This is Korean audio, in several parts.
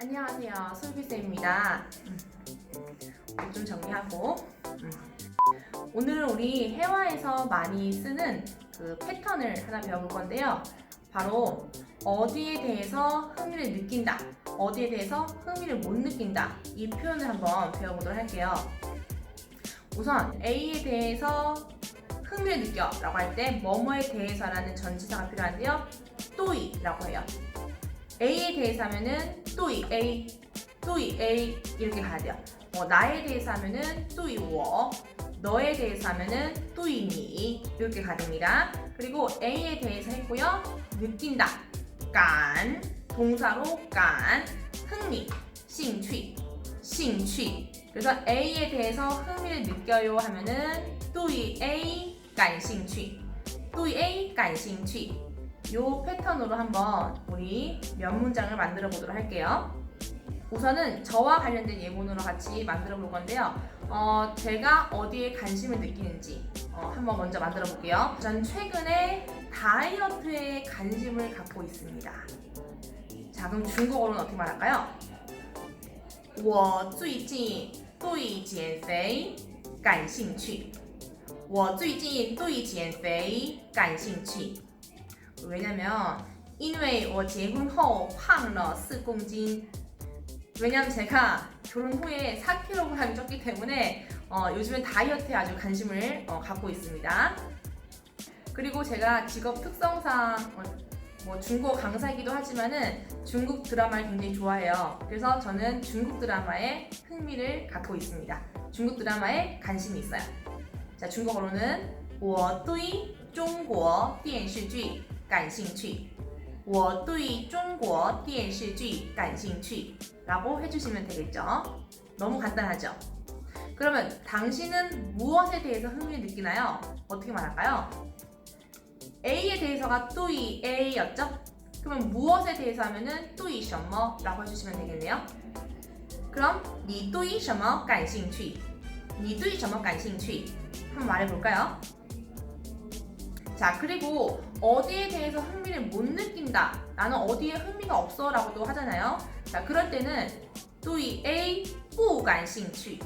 안녕하세요. 솔비쌤입니다. 음, 옷좀 정리하고. 음. 오늘 우리 회화에서 많이 쓰는 그 패턴을 하나 배워볼 건데요. 바로 어디에 대해서 흥미를 느낀다, 어디에 대해서 흥미를 못 느낀다 이 표현을 한번 배워보도록 할게요. 우선 A에 대해서 흥미를 느껴 라고 할 때 뭐뭐에 대해서라는 전치사가 필요한데요. 또이라고 해요. A에 대해서 하면은 또 이 A, 또 이 A 이렇게 가야 돼요. 어, 나에 대해서 하면은 또이 워, 너에 대해서 하면은 또이 니 이렇게 가됩니다. 그리고 A에 대해서 했고요. 느낀다, 간 동사로 간 흥미, 싱취, 싱취. 그래서 A에 대해서 흥미를 느껴요 하면은 또이 A, 간 싱취, 또이 A, 간 싱취. 요 패턴으로 한번 우리 몇 문장을 만들어 보도록 할게요. 우선은 저와 관련된 예문으로 같이 만들어 볼 건데요. 어, 제가 어디에 관심을 느끼는지 어, 한번 먼저 만들어 볼게요. 전 최근에 다이어트에 관심을 갖고 있습니다. 자, 그럼 중국어로는 어떻게 말할까요? 我最近对减肥感兴趣.我最近对减肥感兴趣. 왜냐면 因为我结婚后胖了4公斤 왜냐면 제가 결혼 후에 4kg이 쪘기 때문에 어, 요즘엔 다이어트에 아주 관심을 어, 갖고 있습니다. 그리고 제가 직업 특성상 어, 뭐 중국어 강사이기도 하지만은 중국 드라마를 굉장히 좋아해요. 그래서 저는 중국 드라마에 흥미를 갖고 있습니다. 중국 드라마에 관심이 있어요. 자, 중국어로는 我对 中国电视剧感兴趣.我对中国电视剧感兴趣. 라고 해주시면 되겠죠. 너무 간단하죠? 그러면 당신은 무엇에 대해서 흥미를 느끼나요? 어떻게 말할까요? A에 대해서가 또이 A였죠? 그러면 무엇에 대해서 하면은 또이 什么 라고 해주시면 되겠네요. 그럼 你对什么感兴趣?你对什么感兴趣? 한번 말해볼까요? 자, 그리고 어디에 대해서 흥미를 못 느낀다. 나는 어디에 흥미가 없어 라고도 하잖아요. 자, 그럴 때는 对 A 不感兴趣.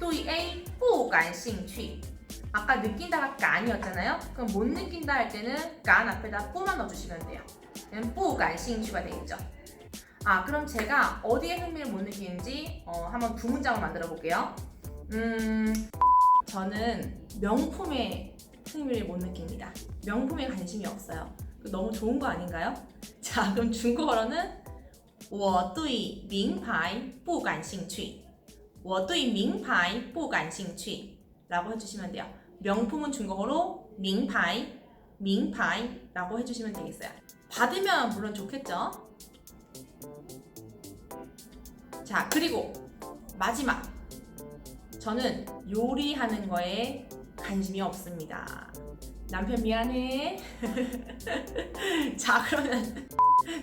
对 A 不感兴趣. 아까 느낀다가 깐이었잖아요. 그럼 못 느낀다 할 때는 깐 앞에다 뿌만 넣어주시면 돼요. 그럼 不感兴趣가 되겠죠. 아, 그럼 제가 어디에 흥미를 못 느끼는지 어, 한번 두 문장을 만들어 볼게요. 음, 저는 명품에 흥미를 못 느낍니다. 명품에 관심이 없어요. 그 너무 좋은 거 아닌가요? 자, 그럼 중국어로는 我对名牌不感兴趣.我对名牌不感兴趣. 라고 해주시면 돼요. 명품은 중국어로 名牌,名牌 라고 해주시면 되겠어요. 받으면 물론 좋겠죠? 자, 그리고 마지막. 저는 요리하는 거에 관심이 없습니다. 남편 미안해. 자, 그러면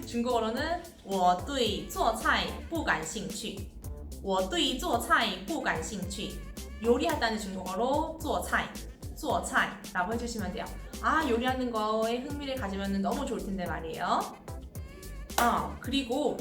중국어로는 我对做菜不感兴趣.我对做菜不感兴趣. 요리하다는 중국어로 做菜,做菜 라고 해주시면 돼요. 아, 요리하는 거에 흥미를 가지면 너무 좋을 텐데 말이에요. 아, 그리고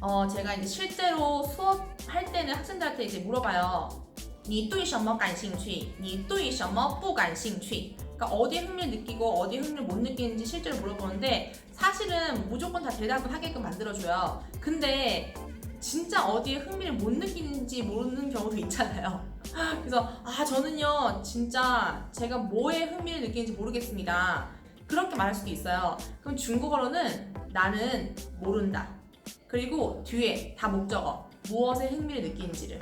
어, 제가 이제 실제로 수업할 때는 학생들한테 이제 물어봐요. 你对什么感兴趣?你对什么不感兴趣? 그러니까 어디에 흥미를 느끼고 어디에 흥미를 못 느끼는지 실제로 물어보는데 사실은 무조건 다 대답을 하게끔 만들어줘요. 근데 진짜 어디에 흥미를 못 느끼는지 모르는 경우도 있잖아요. 그래서 아 저는요 진짜 제가 뭐에 흥미를 느끼는지 모르겠습니다. 그렇게 말할 수도 있어요. 그럼 중국어로는 나는 모른다. 그리고 뒤에 다 목적어 무엇에 흥미를 느끼는지를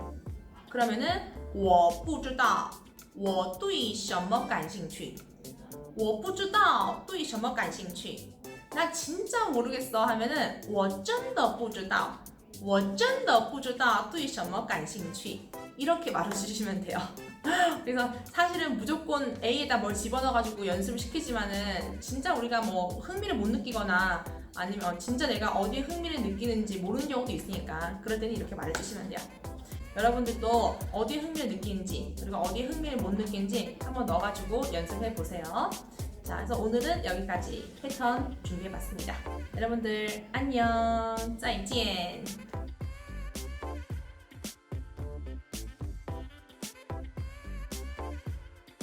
그러면은 我不知道我对什么感兴趣我不知道对什么感兴趣나 진짜 모르겠어 하면은 我真的不知道我真的不知道对什么感兴趣 이렇게 말해주시면 돼요. 그래서 사실은 무조건 A에다 뭘 집어넣어가지고 연습을 시키지만은 진짜 우리가 뭐 흥미를 못 느끼거나 아니면 진짜 내가 어디에 흥미를 느끼는지 모르는 경우도 있으니까 그럴 때는 이렇게 말해주시면 돼요. 여러분들도 어디 흥미를 느끼는지 그리고 어디 흥미를 못 느끼는지 한번 넣어가지고 연습해 보세요. 자, 그래서 오늘은 여기까지 패턴 준비해봤습니다. 여러분들 안녕, 짜이젠.